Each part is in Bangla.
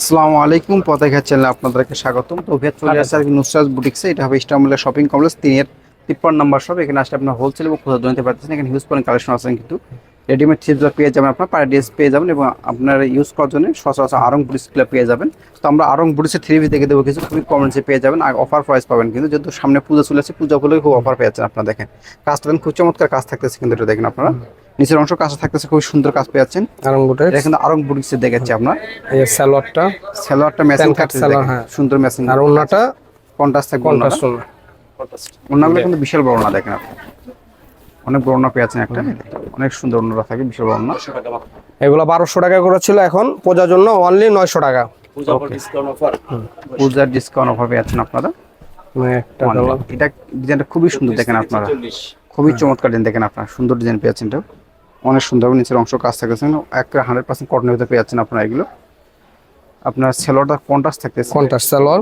আসসালামু আলাইকুম, পতাকা চ্যানেলে আপনাদেরকে স্বাগতম। তো ভেত চলে আসছে আর কি নুসরাজ বুটিক্সে এটা হবে ইস্টামুল্লাহ শপিং কমপ্লেক্স তিনের তিপ্পান্ন নাম্বার শপ এখানে আসলে আপনার হোলসেল এবং খুচরা জানতে পারতেছেন এখানে হিউজ পরিমাণ কালেকশন আছে কিন্তু। রেডিমেড থ্রিপগুলো পেয়ে যাবেন আপনার পার ড্রেস পেয়ে যাবেন এবং আপনার ইউজ করার জন্য সচরাচর আরং বুটিক্সগুলো পেয়ে যাবেন। তো আমরা আরং বুটিক্সের থ্রি পিস দেখে দেবো কিছু, খুবই কম পেয়ে যাবেন। আর অফার প্রাইস পাবেন কিন্তু, যেহেতু সামনে পুজো চলে আসছে, পুজো খুব অফার পেয়ে যাচ্ছেন আপনারা দেখেন। কাজটা দেখেন, খুব চমৎকার কাজ থাকতেছে কিন্তু এটা দেখেন আপনারা। নিচের অংশ কাজটা থাকতেছে খুব সুন্দর কাজ পেয়ে যাচ্ছেন এটা কিন্তু আরং বুটিক্সের দেখাচ্ছি আপনার। এই সালোয়ারটা। সালোয়ারটা ম্যাচিং থাকতেছে সালোয়ার, হ্যাঁ। সুন্দর ম্যাচিং আর ওন্নাটা কন্ট্রাস্ট থাকবে কন্ট্রাস্ট ওন্না ওনাগুলো কিন্তু বিশাল বড় না দেখেন আপনি। অনেক বড় না পেয়ে আছেন একটা অনেক সুন্দর ওনারা থাকে বিশাল বড় না এগুলো বারোশো টাকা করে ছিল এখন। পূজার জন্য অনলি নয়শো টাকা। পূজার ডিসকাউন্ট অফার পেয়ে আছেন আপনারা। এটা ডিজাইনটা খুবই সুন্দর দেখেন আপনারা। খুবই চমৎকার ডিজাইন দেখেন আপনারা। সুন্দর ডিজাইন পেয়েছেন এটা অনেক সুন্দর নিচের অংশ কাজ থাকতেছেন এক হান্ড্রেড পার্সেন্ট কটনের ভিতরে পেয়ে যাচ্ছেন আপনারা এগুলো। আপনার সেলোটা কন্ট্রাস্ট থাকতেছে। কন্ট্রাস্ট সালোয়ার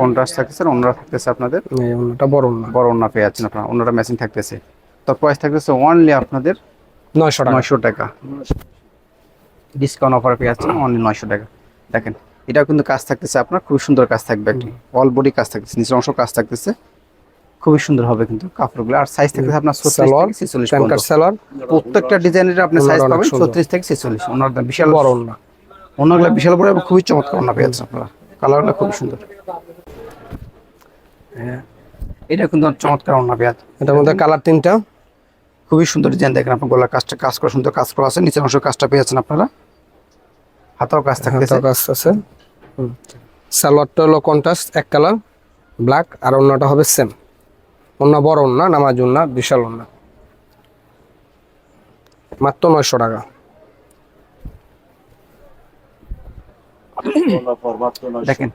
কন্ট্রাস্ট থাকতেছে ওনারা থাকতেছে আপনাদের। এই ওন্নাটা বড় ওন্না বড় ওনা পেয়ে যাচ্ছেন আপনারা ওনারা ম্যাচিং থাকতেছে। তো প্রাইস থাকতেছে অনলি আপনাদের নয়শো টাকা। নয়শো টাকা। ডিসকাউন্ট অফার পেয়ে যাচ্ছেন অনলি নয়শো টাকা। দেখেন এটাও কিন্তু কাজ থাকতেছে আপনার খুব সুন্দর কাজ থাকবে একটি। অল বডি কাজ থাকতেছে নিচের অংশ কাজ থাকতেছে। খুবই সুন্দর হবে কিন্তু কাপড়গুলো। আর সাইজ থাকতেছে আপনার সালোয়ার থেকে ছেচল্লিশ প্যান্ট সালোয়ার। প্রত্যেকটা ডিজাইনের আপনি সাইজ পাবেন সুন্দর। ছত্রিশ থেকে ছেচল্লিশ। ওনার দাম বিশাল বড় ওন্না ওনাগুলো বিশাল বড় এবং খুবই চমৎকার ওনা পেয়ে যাচ্ছেন আপনারা। কালারগুলো খুবই সুন্দর। হ্যাঁ এটা কিন্তু চমৎকার ওনা পেয়ে যাচ্ছে এটার মধ্যে কালার তিনটা। খুবই সুন্দর ডিজাইন দেখেন আপনার গলার কাজটা কাজ করা সুন্দর কাজ করা আছে। নিচের অংশ কাজটা পেয়ে যাচ্ছেন আপনারা। হাতাও কাজ থাকতেছে। হাতার কাজ আছে। সালোয়ারটা হলো কন্ট্রাস্ট এক কালার ব্ল্যাক আর অন্যটা হবে সেম ওন্না বড় ওন্না নামাজ ওন্না বিশাল ওন্না মাত্র নয়শো টাকা। দেখেন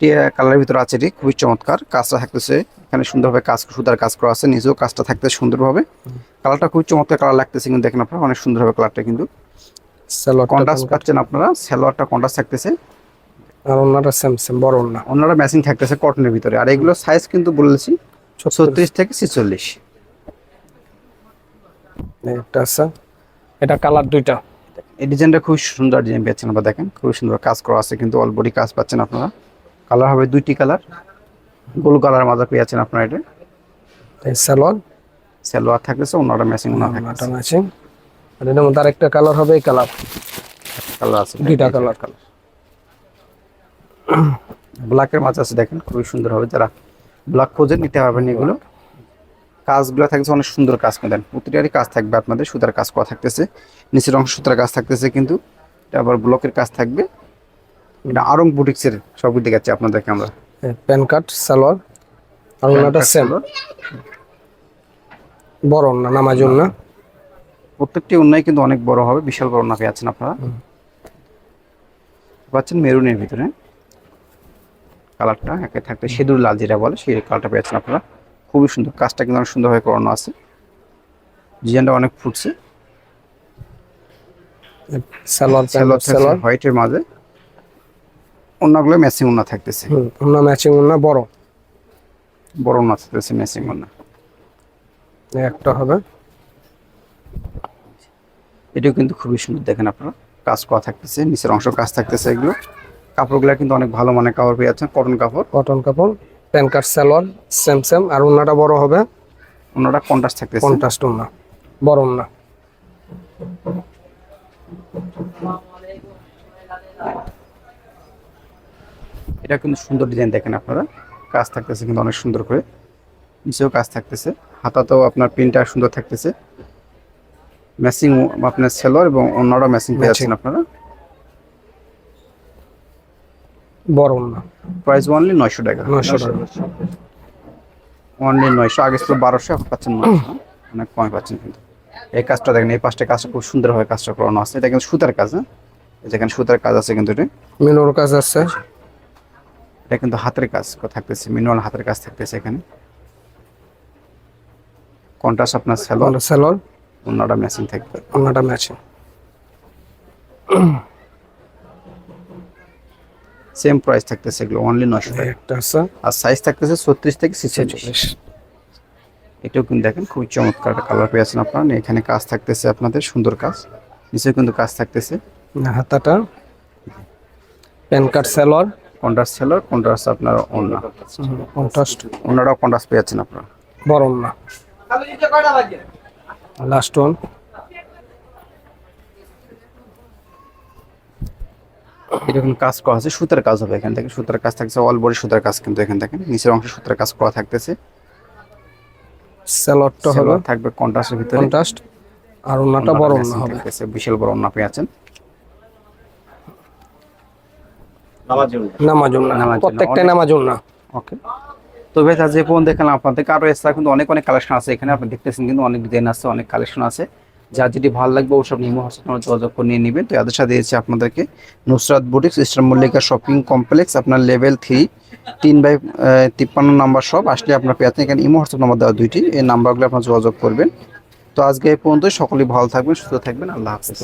টিয়া কালারের ভিতরে আছে এটি খুবই চমৎকার। কাজটা থাকতেছে এখানে সুন্দরভাবে কাজ সুতার কাজ করা আছে নিজেও কাজটা থাকতেছে সুন্দরভাবে। কালারটা খুবই চমৎকার কালার লাগতেছে কিন্তু দেখেন আপনারা অনেক সুন্দরভাবে কালারটা কিন্তু। কন্ট্রাস্ট পাচ্ছেন আপনারা সালোয়ারটা কন্ট্রাস্ট থাকতেছে। আর ওন্নাটা সেম সেম বড় ওন্না অন্যরা ম্যাচিং থাকতেছে কটনের ভিতরে। আর এগুলো সাইজ কিন্তু বলেছি ছত্রিশ থেকে ছেচল্লিশ। একটা আছে। এটা কালার দুইটা। এই ডিজাইনটা খুব সুন্দর ডিজাইন পেয়েছেন আপনারা দেখেন খুবই সুন্দর কাজ করা আছে কিন্তু অল বডি কাজ পাচ্ছেন আপনারা। কালার হবে দুইটি কালার গোল কালার মাঝে পেয়েছেন আপনারা এটা। এই সালোয়ার। সালোয়ার থাকতেছে অন্যরা ম্যাচিং ওন্নাটা থাকতেছে। ম্যাচিং আর এটার মধ্যে আরেকটা কালার হবে এই কালার। কালার আছে দুইটা কালার। কালার। ব্ল্যাকের মাছ আছে দেখেন খুবই সুন্দর হবে যারা ব্ল্যাক খোঁজে নিতে পারবেন এগুলো। কাজগুলো থাকছে অনেক সুন্দর কাজ দেন প্রতিটারই কাজ থাকবে আপনাদের সুতার কাজ করা থাকতেছে নিচের অংশ সুতার কাজ থাকতেছে কিন্তু এটা আবার ব্লকের কাজ থাকবে। এটা আরং বুটিক্সের সব দেখাচ্ছি আপনাদেরকে আমরা। প্যান কাট সালোয়ার আর ওন্নাটা সেম বড় ওন্না নামাজ ওন্না প্রত্যেকটি অন্যায় কিন্তু অনেক বড় হবে বিশাল বড় না আছেন আপনারা। পাচ্ছেন মেরুনের ভিতরে। কালারটা একে থাকতে সেদুর লাল যেটা বলে সেই কালারটা পেয়েছেন আপনারা। খুবই সুন্দর কাজটা কিন্তু অনেক সুন্দরভাবে করানো আছে। ডিজাইনটা অনেক ফুটছে। সালোয়ার সালোয়ার সালোয়ার। হোয়াইটের মাঝে। অন্যগুলো ম্যাচিং ওনা থাকতেছে। হুম ম্যাচিং ওন্না বড়। বড় ওনা থাকতেছে ম্যাচিং ওনা একটা হবে। এটাও কিন্তু খুবই সুন্দর দেখেন আপনারা। কাজ করা থাকতেছে নিচের অংশ কাজ থাকতেছে এগুলো। কাপড়গুলো কিন্তু অনেক ভালো মানের কাপড় পেয়ে যাচ্ছেন কটন কাপড়। কটন কাপড় pan cut salwar same same আর ওন্নাটা বড় হবে? ওনারা কন্ট্রাস্ট থাকতেছে। কন্ট্রাস্ট ওন্না বড় ওন্না। এটা কিন্তু সুন্দর ডিজাইন দেখেন আপনারা। কাজ থাকতেছে কিন্তু অনেক সুন্দর করে। নিচেও কাজ থাকতেছে। হাতাতেও আপনার প্রিন্টটা সুন্দর থাকতেছে। ম্যাচিং আপনার সেলর এবং অন্যরা ম্যাচিং পেয়ে যাচ্ছেন আপনারা। বড় ওন্না প্রাইস অনলি নয়শো টাকা। নয়শো টাকা। অনলি নয়শো। আগে ছিল বারোশো এখন পাচ্ছেন নয়শো। অনেক কমে পাচ্ছেন কিন্তু। এই কাজটা দেখেন এই পাঁচটা কাজটা খুব সুন্দরভাবে কাজটা করানো আছে। এটা কিন্তু সুতার কাজ হ্যাঁ? যেখানে সুতার কাজ আছে কিন্তু এটা। মিনোর কাজ আছে। এটা কিন্তু হাতের কাজ থাকতেছে মিনুয়াল হাতের কাজ থাকতেছে এখানে। কন্ট্রাস্ট আপনার সেলর সালোয়ার অন্যটা ম্যাচিং থাকবে। ওন্নাটা ম্যাচিং সেম প্রাইস থাকতেছে এগুলো অনলি নশো টাকা। আর সাইজ থাকতেছে ছত্রিশ থেকে ছেচল্লিশ। এটাও কিন্তু দেখেন খুবই চমৎকার একটা কালার পেয়েছেন আপনারা। এখানে কাজ থাকতেছে আপনাদের সুন্দর কাজ। নিচে কিন্তু কাজ থাকতেছে। হাতাটা। প্যান কার্ড সেলর কন্ট্রাস্ট সেলর কন্ট্রাস্ট আপনার ওন্না কন্ট্রাস্ট ওনারাও কন্ট্রাস্ট পেয়ে যাচ্ছেন আপনারা। বড় না লাস্ট ওয়ান এরকম কাজ করা আছে সুতার কাজ হবে এখান থেকে। সুতার কাজ থাকছে অল বডি সুতার কাজ কিন্তু এখান থেকে। নিচের অংশে সুতার কাজ করা থাকতেছে। সেলরটা হবে থাকবে কন্ট্রাস্টের ভিতরে। কন্ট্রাস্ট আর ওনাটা বড় না হবে। বিশাল বড় ওন্না পেয়ে আছেন। নামাজুন না প্রত্যেকটাই অনেক- নামাজুন না ওকে তো ভাই তার যে ফোন দেখালাম আপনাদেরকে আরও এক্সট্রা কিন্তু অনেক অনেক কালেকশন আছে। এখানে আপনি দেখতেছেন কিন্তু অনেক ডিজাইন আছে অনেক কালেকশন আছে। যার যেটি ভালো লাগবে, ওসব নিমো হসপিটাল যোগাযোগ করে নিয়ে নেবেন। তো এদের সাথে এসেছে আপনাদেরকে। Nusrat boutiques Eastern Mallika shopping complex, আপনার লেভেল থ্রি, তিন বাই তিপ্পান্ন নাম্বার সব আসলে আপনার পেয়ে এখানে ইমো হোয়াটসঅ্যাপ নাম্বার দেওয়া দুইটি। এই নাম্বারগুলো আপনার যোগাযোগ করবেন। তো আজকে এই পর্যন্ত সকলেই ভালো থাকবেন, সুস্থ থাকবেন। আল্লাহ হাফিজ।